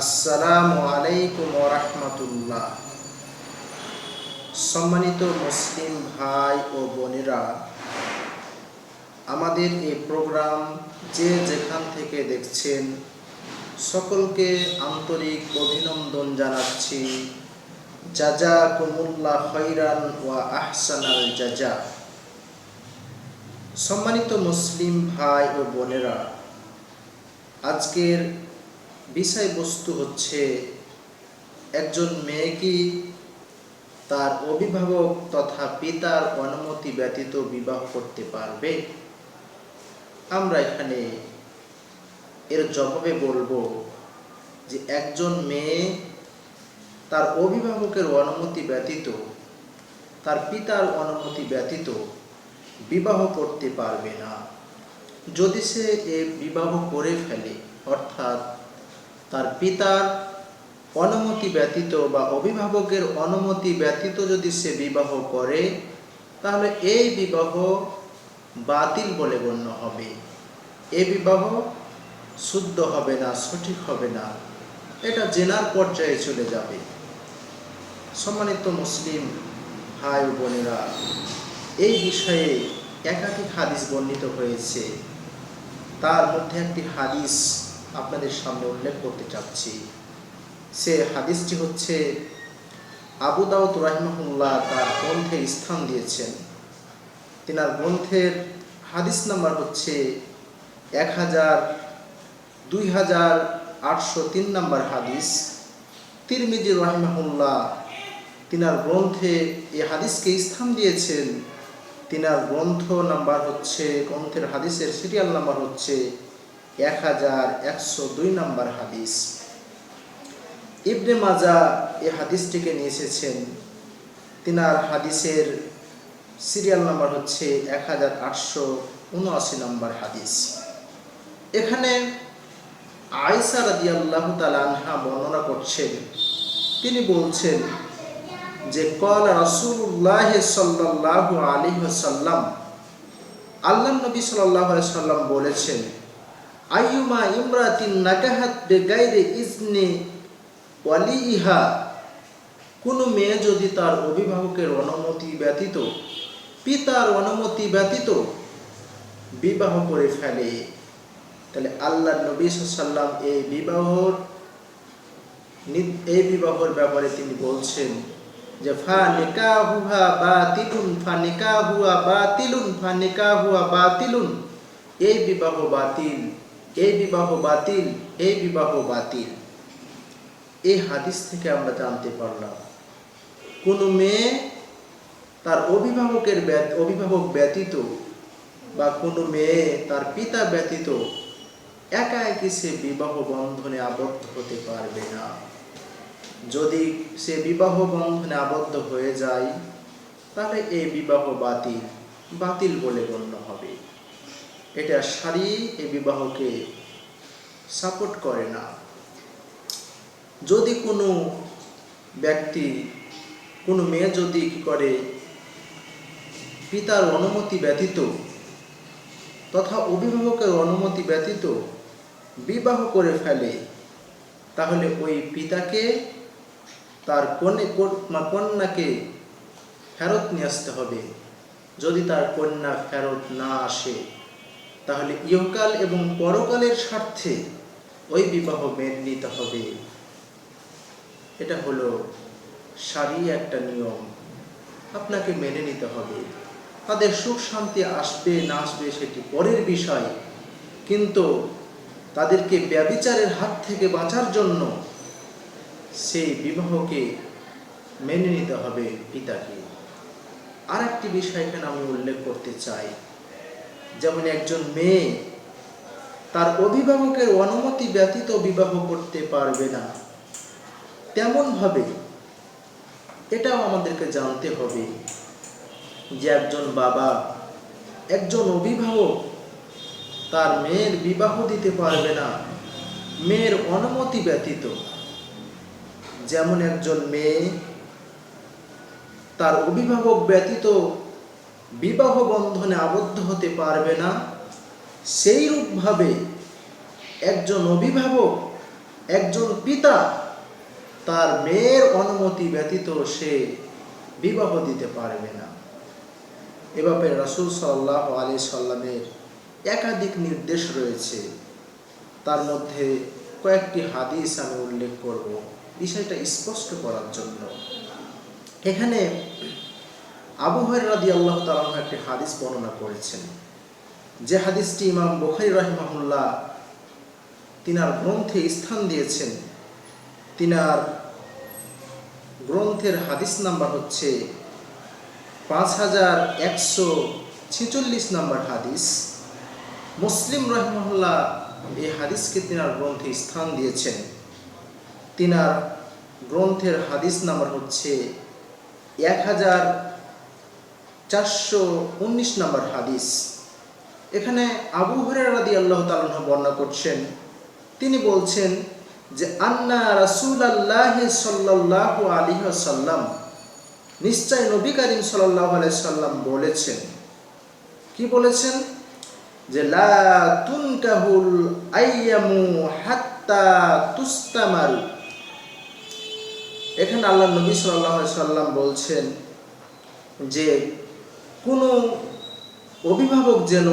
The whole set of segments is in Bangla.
আসসালামু আলাইকুম রহমতুল্লাহ। সম্মানিত মুসলিম ভাই ও বোনেরা, আমাদের এই প্রোগ্রাম যে যেখান থেকে দেখছেন, সকলকে আন্তরিক অভিনন্দন জানাচ্ছি। জাজা কুমুল্লাহ খৈরান ওয়া আহসানাল জাজা। সম্মানিত মুসলিম ভাই ও বোনেরা, আজকের বিষয়বস্তু হচ্ছে, একজন মেয়ে কি তার অভিভাবক তথা পিতার অনুমতি ব্যতীত বিবাহ করতে পারবে? আমরা এখানে এর জবাবে বলব যে একজন মেয়ে তার অভিভাবকের অনুমতি ব্যতীত, তার পিতার অনুমতি ব্যতীত বিবাহ করতে পারবে না। যদি সে এ বিবাহ করে ফেলে, অর্থাৎ তার পিতার অনুমতি ব্যতীত বা অভিভাবকের অনুমতি ব্যতীত যদি সে বিবাহ করে, তাহলে এই বিবাহ বাতিল বলে গণ্য হবে। এ বিবাহ শুদ্ধ হবে না, সঠিক হবে না। এটা জেনার পর্যায়ে চলে যাবে। সম্মানিত মুসলিম ভাই বোনেরা, এই বিষয়ে একাধিক হাদিস বর্ণিত হয়েছে। তার মধ্যে একটি হাদিস আপনাদের সামনে উল্লেখ করতে চাচ্ছি। সে হাদিসটি হচ্ছে, আবু দাউদ রাহিমাহুল্লাহ তার গ্রন্থে স্থান দিয়েছেন। তিনার গ্রন্থের হাদিস নাম্বার হচ্ছে এক হাজার দুই হাজার আটশো তিন নম্বর হাদিস। তিরমিজি রাহিমাহুল্লাহ তিনার গ্রন্থে এই হাদিসকে স্থান দিয়েছেন। তিনার গ্রন্থ নাম্বার হচ্ছে, গ্রন্থের হাদিসের সিরিয়াল নাম্বার হচ্ছে এক হাজার একশো দুই নম্বর হাদিস। ইবনে মাজা এই হাদিসটিকে নিয়ে এসেছেন। তিনার হাদিসের সিরিয়াল নাম্বার হচ্ছে এক হাজার আটশো উনআশি নম্বর হাদিস। এখানে আয়সা রাদি আল্লাহ বর্ণনা করছেন। তিনি বলছেন যে কল রসুল্লাহ সাল্লাহ আলী সাল্লাম আল্লাহ নবী সাল্লাহ সাল্লাম বলেছেন আইয়ুমা ইমরাতিন নাকাহাত বেগাইরে ইজনে ওয়ালিহা কোনো মেয়ে যদি তার অভিভাবকের অনুমতি ব্যতীত, পিতার অনুমতি ব্যতীত বিবাহ করে ফেলে, তাহলে আল্লাহ নবী সাল্লাম এই বিবাহর এই বিবাহর ব্যাপারে তিনি বলছেন যে, ফা নিকা হুহা বা তিলুন ফা নিকা হুয়া বা তিলুন ফা নিকা হুয়া বা তিলুন এই বিবাহ বাতিল। এই বিবাহ বাতিল এই বিবাহ বাতিল। এই হাদিস থেকে আমরা জানতে পারলাম, কোনো মেয়ে তার অভিভাবকের অভিভাবক ব্যতীত বা কোনো মেয়ে তার পিতা ব্যতীত একা একই সে বিবাহ বন্ধনে আবদ্ধ হতে পারবে না। যদি সে বিবাহ বন্ধনে আবদ্ধ হয়ে যায়, তাহলে এই বিবাহ বাতিল বাতিল বলে গণ্য। এটা সারি এই বিবাহকে সাপোর্ট করে না। যদি কোনো ব্যক্তি, কোনো মেয়ে যদি কি করে, পিতার অনুমতি ব্যতীত তথা অভিভাবকের অনুমতি ব্যতীত বিবাহ করে ফেলে, তাহলে ওই পিতাকে তার কনে কন্যাকে ফেরত নিয়ে আসতে হবে। যদি তার কন্যা ফেরত না আসে তাহলে ইহকাল এবং পরকালের স্বার্থে ওই বিবাহ মেনে নিতে হবে। এটা হলো সারি একটা নিয়ম। আপনাকে মেনে নিতে হবে। তাদের সুখ শান্তি আসবে না আসবে সেটি পরের বিষয়। কিন্তু তাদেরকে ব্যবিচারের হাত থেকে বাঁচার জন্য সেই বিবাহকে মেনে নিতে হবে পিতাকে। আর একটি বিষয় এখানে আমি উল্লেখ করতে চাই। যেমন একজন মেয়ে, তার অভিভাবকের অনুমতি ব্যতীত বিবাহ করতে পারবে না। তেমনভাবে এটাও আমাদেরকে জানতে হবে যে একজন বাবা, একজন অভিভাবক তার মেয়ের বিবাহ দিতে পারবে না, মেয়ের অনুমতি ব্যতীত। যেমন একজন মেয়ে তার অভিভাবক ব্যতীত বিবাহ বন্ধনে আবদ্ধ হতে পারবে না। সেই রূপভাবে একজন অভিভাবক, একজন পিতা তার মেয়ের অনুমতি ব্যতীত সে বিবাহ দিতে পারবে না। এ ব্যাপারে রাসুল সাল্লাহ আলী সাল্লামের একাধিক নির্দেশ রয়েছে। তার মধ্যে কয়েকটি হাদিস আমি উল্লেখ করব। বিষয়টা স্পষ্ট করার জন্য। এখানে আবু হরাদি আল্লাহ তালাহ একটি হাদিস বর্ণনা করেছেন। যে হাদিসটি ইমাম বখারি রহিমাহুল্লাহ তিনার গ্রন্থে স্থান দিয়েছেন। তিনার গ্রন্থের হাদিস নাম্বার হচ্ছে পাঁচ হাজার একশো ছেচল্লিশ নাম্বার হাদিস। মুসলিম রহমহল্লা এই হাদিসকে তিনার গ্রন্থে স্থান দিয়েছেন। তিনার গ্রন্থের হাদিস নাম্বার হচ্ছে এক হাজার চারশো উনিশ নম্বর হাদিস। এখানে আবু হরের রাদি আল্লাহ তালন বর্ণনা করছেন, তিনি বলছেন যে, আন্না রাসুল আল্লাহ সাল্লাহ আলী সাল্লাম নিশ্চয় নবী করিম সাল্লাহ সাল্লাম বলেছেন। কি বলেছেন? যে, লা তুনকাহুল আইয়ামু হাত্তা তুস্তামারু এখানে আল্লাহ নবী সাল্লাহ সাল্লাম বলছেন যে কোনো অভিভাবক যেন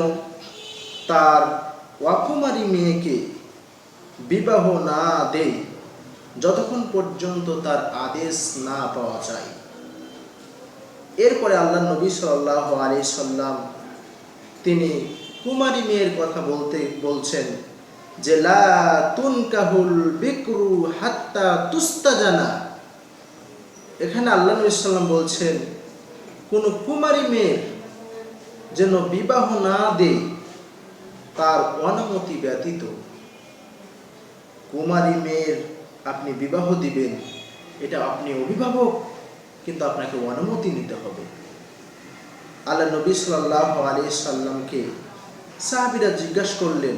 তার ওয়াকুমারি মেয়েকে বিবাহ না দেয়, যতক্ষণ পর্যন্ত তার আদেশ না পাওয়া যায়। এরপরে আল্লাহ নবী সাল্লাহ আলী সাল্লাম তিনি কুমারী মেয়ের কথা বলতে বলছেন যে, লা তুনকাহুল বিকরু হাত্তা তুস্তা জানা এখানে আল্লাহ নবী সাল্লাম বলছেন কোনো কুমারী মেয়ের যেন বিবাহ না দেয়, তার অনুমতি ব্যতীত কুমারী মেয়ের আপনি বিবাহ দিবেন, এটা আপনি অভিভাবক, কিন্তু আপনাকে অনুমতি নিতে হবে। আল্লাহ নবী সাল্লাহ আলী সাল্লামকে সাহাবিরা জিজ্ঞাসা করলেন,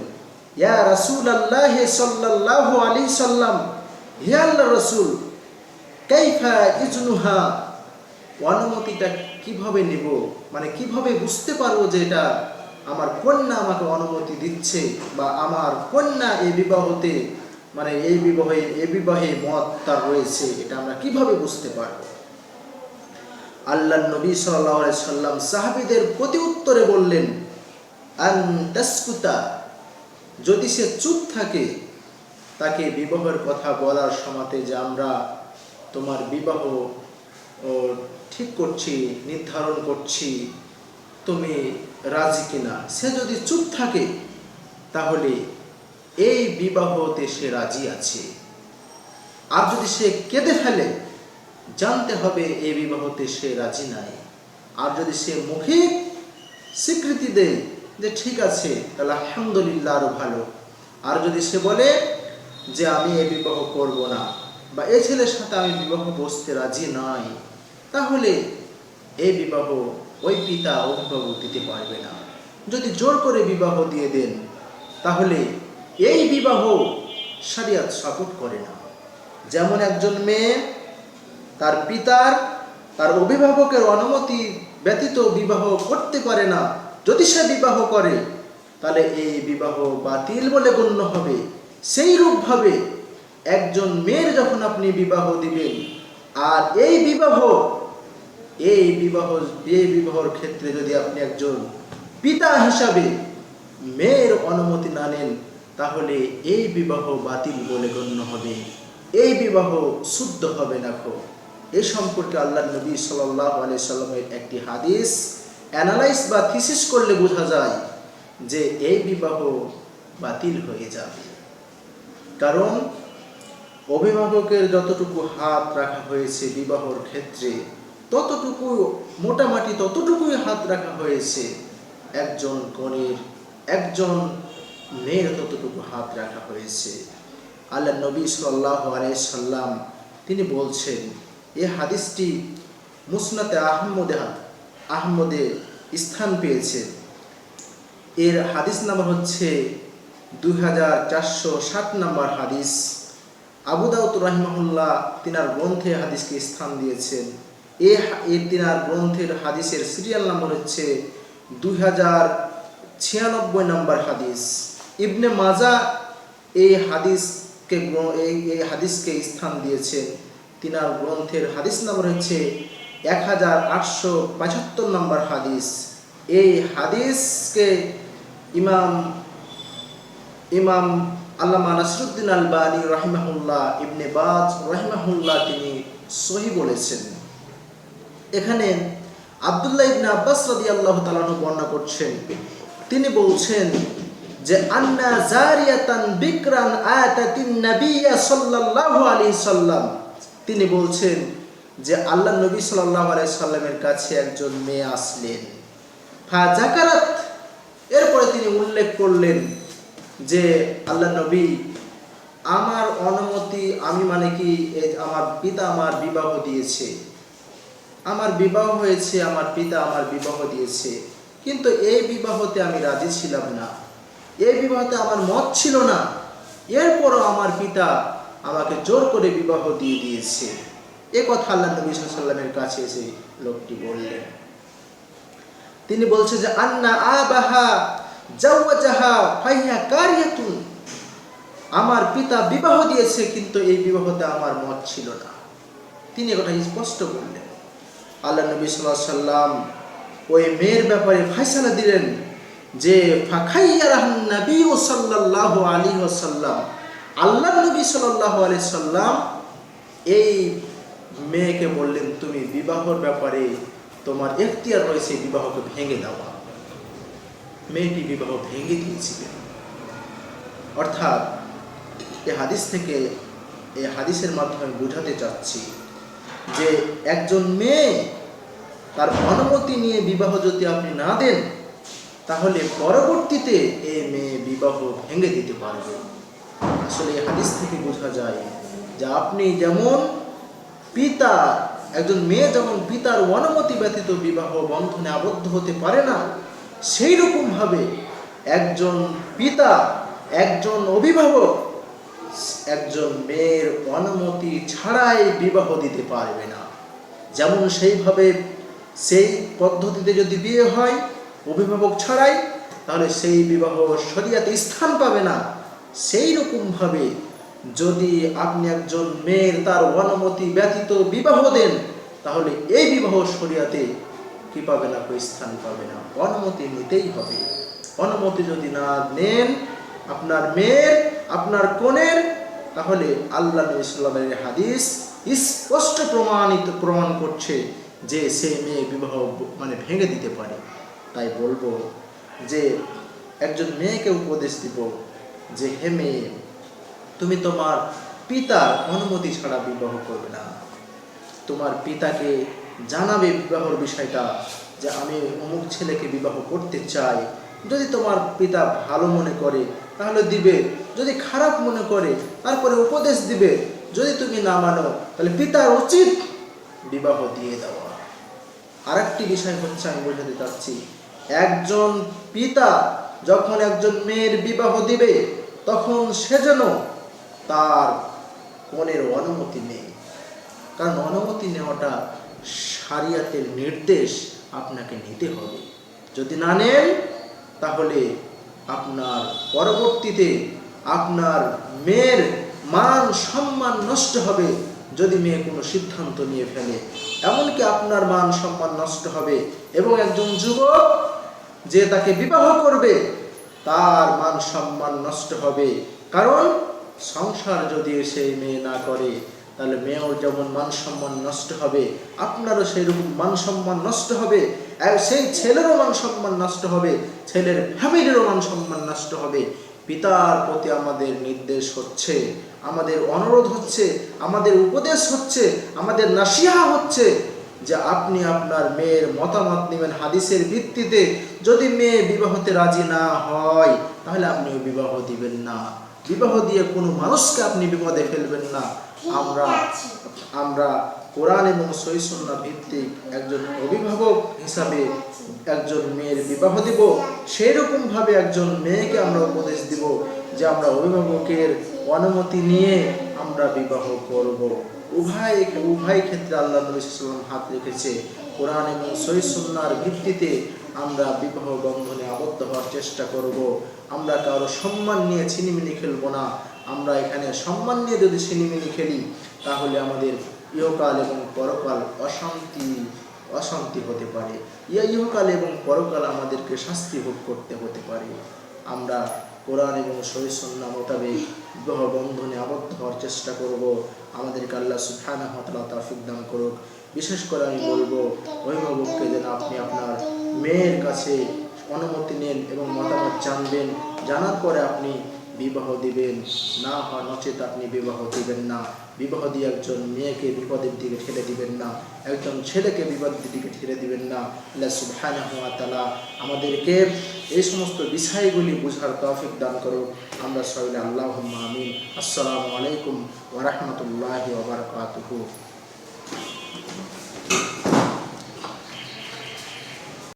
ইয়া রাসুল আল্লাহ সাল্লাহ আলী সাল্লাম, হে আল্লাহ রসুল ইজনুহা অনুমতিটা কীভাবে নিব? মানে কীভাবে বুঝতে পারব যে এটা আমার কন্যা আমাকে অনুমতি দিচ্ছে বা আমার কন্যা এই বিবাহতে মানে এই বিবাহে এই বিবাহে মত তার রয়েছে, এটা আমরা কীভাবে বুঝতে পারব? আল্লাহ নবী সাল্লাহ সাল্লাম সাহাবিদের প্রতি উত্তরে বললেন যদি সে চুপ থাকে, তাকে বিবাহের কথা বলার সমাতে যে আমরা তোমার বিবাহ ঠিক করছি, নির্ধারণ করছি, তুমি রাজি কিনা? সে যদি চুপ থাকে, তাহলে এই বিবাহতে সে রাজি আছে। আর যদি সে কেঁদে ফেলে, জানতে হবে এই বিবাহতে সে রাজি নাই। আর যদি সে মুখে স্বীকৃতি দেয় যে ঠিক আছে, তাহলে আলহামদুলিল্লাহ আরও ভালো। আর যদি সে বলে যে আমি এই বিবাহ করব না, বা এই ছেলের সাথে আমি বিবাহ বসতে রাজি নাই তাহলে এই বিবাহ ওই পিতা অভিভাবক দিতে পারবে না। যদি জোর করে বিবাহ দিয়ে দেন, তাহলে এই বিবাহ সারিয়াত সাপোর্ট করে না। যেমন একজন মেয়ে তার পিতার, তার অভিভাবকের অনুমতি ব্যতীত বিবাহ করতে পারে না। যদি সে বিবাহ করে, তাহলে এই বিবাহ বাতিল বলে গণ্য হবে। সেই রূপভাবে একজন মেয়ের যখন আপনি বিবাহ দিবেন, আর এই বিবাহ এই বিবাহ এই বিবাহর ক্ষেত্রে যদি আপনি একজন পিতা হিসাবে মেয়ের অনুমতি না নেন, তাহলে এই বিবাহ বাতিল বলে গণ্য হবে। এই বিবাহ শুদ্ধ হবে না খো এ সম্পর্কে আল্লাহ নবী সাল্লাহ আলি সাল্লামের একটি হাদিস অ্যানালাইজ বা থিসিস করলে বোঝা যায় যে এই বিবাহ বাতিল হয়ে যাবে। কারণ অভিভাবকের যতটুকু হাত রাখা হয়েছে বিবাহর ক্ষেত্রে ততটুকু মোটামুটি ততটুকুই হাত রাখা হয়েছে। একজন কনের, একজন মেয়ের ততটুকু হাত রাখা হয়েছে। আল্লাহ নবী সাল্লাহ সাল্লাম তিনি বলছেন এই হাদিসটি মুসনাতে আহমদে আহমদে স্থান পেয়েছে। এর হাদিস নাম্বার হচ্ছে দুই হাজার চারশো ষাট নম্বর হাদিস। আবু দাউদ রাহিমাহুল্লাহ তিনার গ্রন্থে হাদিসকে স্থান দিয়েছেন। এ তিনার গ্রন্থের হাদিসের সিরিয়াল নাম্বার হচ্ছে দুই হাজার ছিয়ানব্বই নম্বর হাদিস। ইবনে মাজা এই হাদিসকে এই এই হাদিসকে স্থান দিয়েছেন তিনার গ্রন্থের হাদিস নম্বর হচ্ছে এক হাজার আটশো পঁচাত্তর নম্বর হাদিস। এই হাদিসকে ইমাম ইমাম আল্লামা নাসরুদ্দিন আল বানী রাহিমাহুল্লাহ, ইবনে বাজ রাহিমাহুল্লাহ তিনি সহি বলেছেন। এখানে আব্দুল্লাহ ইবনে আব্বাস রাদিয়াল্লাহু তাআলা বর্ণনা করছেন। তিনি বলছেন যে, আন্না জারিয়াতান বিকরান আয়াতাতিন নাবিয়্যা সাল্লাল্লাহু আলাইহি সাল্লাম। তিনি বলছেন যে, আল্লাহ নবী সাল্লাল্লাহু আলাইহি সাল্লামের কাছে একজন মেয়ে আসলেন। ফা জাকারাত। এরপরে তিনি উল্লেখ করলেন যে, আল্লাহ নবী, আমার অনুমতি আমি মানে কি আমার পিতা আমার বিবাহ দিয়েছে। আমার বিবাহ হয়েছে, আমার পিতা আমার বিবাহ দিয়েছে। কিন্তু এই বিবাহতে আমি রাজি ছিলাম না। এই বিবাহতে আমার মত ছিল না। এরপরও আমার পিতা আমাকে জোর করে বিবাহ দিয়ে দিয়েছে। এ কথা আল্লাহ নবী সাল্লামের কাছে এসে লোকটি বললেন। তিনি বলছে যে, আন্না আবাহা জাওয়াজাহা ফাইয়া কারিয়াতুন। আমার পিতা বিবাহ দিয়েছে, কিন্তু এই বিবাহতে আমার মত ছিল না। তিনি কথা স্পষ্ট বললেন। আল্লাহ নবী সাল্লাহ সাল্লাম ওই মেয়ের ব্যাপারে ফাইসালা দিলেন যে নবী ও সাল্লাহ আলী সাল্লাম আল্লাহ নবী সাল্লাহ আলি সাল্লাম এই মেয়েকে বললেন, তুমি বিবাহর ব্যাপারে তোমার এখতিয়ার রয়েছে বিবাহকে ভেঙে দেওয়া মেয়েটি বিবাহ ভেঙে দিয়েছিলেন অর্থাৎ এ হাদিস থেকে এই হাদিসের মাধ্যমে বোঝাতে চাচ্ছি যে, একজন মেয়ে তার অনুমতি নিয়ে বিবাহ যদি আপনি না দেন, তাহলে পরবর্তীতে এ মেয়ে বিবাহ ভেঙে দিতে পারবে। আসলে হাদিস থেকে বোঝা যায় যে আপনি যেমন পিতা, একজন মেয়ে যেমন পিতার অনুমতি ব্যতীত বিবাহ বন্ধনে আবদ্ধ হতে পারে না সেই রকমভাবে একজন পিতা, একজন অভিভাবক, একজন মেয়ের অনুমতি ছাড়াই বিবাহ দিতে পারবে না। যেমন সেইভাবে সেই পদ্ধতিতে যদি বিয়ে হয়, অভিভাবক ছাড়াই, তাহলে সেই বিবাহ শরিয়াতে স্থান পাবে না। সেই রকমভাবে যদি আপনি একজন মেয়ের তার অনুমতি ব্যতীত বিবাহ দেন, তাহলে এই বিবাহ শরিয়াতে কি পাবে না স্থান পাবে না। অনুমতি নিতেই হবে। অনুমতি যদি না নেন আপনার মেয়ের, আপনার কনের, তাহলে আল্লাহ ইসলামের হাদিস স্পষ্ট প্রমাণিত, প্রমাণ করছে যে সে মেয়ে বিবাহ মানে ভেঙে দিতে পারে, তাই বলব যে একজন মেয়েকে উপদেশ দিব যে, হে মেয়ে, তুমি তোমার পিতার অনুমতি ছাড়া বিবাহ করবে না। তোমার পিতাকে জানাবে বিবাহর বিষয়টা যে, আমি অমুক ছেলেকে বিবাহ করতে চাই। যদি তোমার পিতা ভালো মনে করে, তাহলে দিবে। যদি খারাপ মনে করে, তারপরে উপদেশ দিবে। যদি তুমি না মানো, তাহলে পিতার উচিত বিবাহ দিয়ে দেওয়া। আরেকটি বিষয় হচ্ছে আমি বোঝাতে চাচ্ছি একজন পিতা যখন একজন মেয়ের বিবাহ দিবে, তখন সে যেন তার কনের অনুমতি নেই কারণ অনুমতি নেওয়াটা সারিয়াতের নির্দেশ আপনাকে নিতে হবে। যদি না নেন, তাহলে আপনার পরবর্তীতে আপনার মেয়ের মান সম্মান নষ্ট হবে। যদি মেয়ে কোনো সিদ্ধান্ত নিয়ে ফেলে, এমনকি আপনার মান সম্মান নষ্ট হবে এবং একজন যুবক যে তাকে বিবাহ করবে, তার মান সম্মান নষ্ট হবে। কারণ সংসার যদি সেই মেয়ে না করে, তাহলে মেয়েও যেমন মান সম্মান নষ্ট হবে, আপনারও সেই রকম মান সম্মান নষ্ট হবে। সেই ছেলেরও মান সম্মান নষ্ট হবে, ছেলের ফ্যামিলিরও মান সম্মান নষ্ট হবে। পিতার প্রতি আমাদের নির্দেশ হচ্ছে আমাদের অনুরোধ হচ্ছে আমাদের উপদেশ হচ্ছে আমাদের নাসিহা হচ্ছে যে আপনি আপনার মেয়ের মতামত নেবেন হাদিসের ভিত্তিতে। যদি মেয়ে বিবাহতে রাজি না হয় তাহলে আপনি বিবাহ দিবেন না। বিবাহ দিয়ে কোনো মানুষকে আপনি বিপদে ফেলবেন না। আমরা আমরা কোরআন এবং সহিসন্না ভিত্তিক একজন অভিভাবক হিসাবে একজন মেয়ের বিবাহ দিব সেই রকমভাবে একজন মেয়েকে আমরা উপদেশ দিব যে আমরা অভিভাবকের অনুমতি নিয়ে আমরা বিবাহ করব। উভয় উভয় ক্ষেত্রে আল্লাহ নবী সাল্লাম হাত রেখেছে, কোরআন এবং সহিসন্নার ভিত্তিতে আমরা বিবাহ বন্ধনে আবদ্ধ হওয়ার চেষ্টা করব। আমরা কারও সম্মান নিয়ে ছিনিমিনি খেলব না, আমরা এখানে সম্মান নিয়ে যদি সিনেমিনি খেলি, তাহলে আমাদের ইহকাল এবং পরকাল অশান্তি অশান্তি হতে পারে। ইয়া ইহকাল এবং পরকাল আমাদেরকে শাস্তি ভোগ করতে হতে পারে। আমরা কোরআন এবং শরীসন্না মোতাবেক বিবাহ বন্ধনে আবদ্ধ হওয়ার চেষ্টা করব। আমাদেরকে আল্লাহ সুফানা হতলা তাফিক দান করুক। বিশেষ করে আমি বলব, অভিভাবককে যেন আপনি আপনার মেয়ের কাছে অনুমতি নেন এবং মতামত জানবেন। জানার পরে আপনি বিবাহ দিবেন না হয় নচেত আপনি বিবাহ দিবেন না। বিবাহ দিয়ে একজন মেয়েকে বিপদের দিকে ঠেলে দিবেন না। একজন ছেলেকে বিপদের দিকে ঠেলে দিবেন না। আল্লাহ তাআলা আমাদেরকে এই সমস্ত বিষয়গুলি বোঝার তৌফিক দান করুক। আমরা সবাই আল্লাহ আমিন। আসসালামু আলাইকুম ওয়া রাহমাতুল্লাহি ওয়া বারাকাতুহু।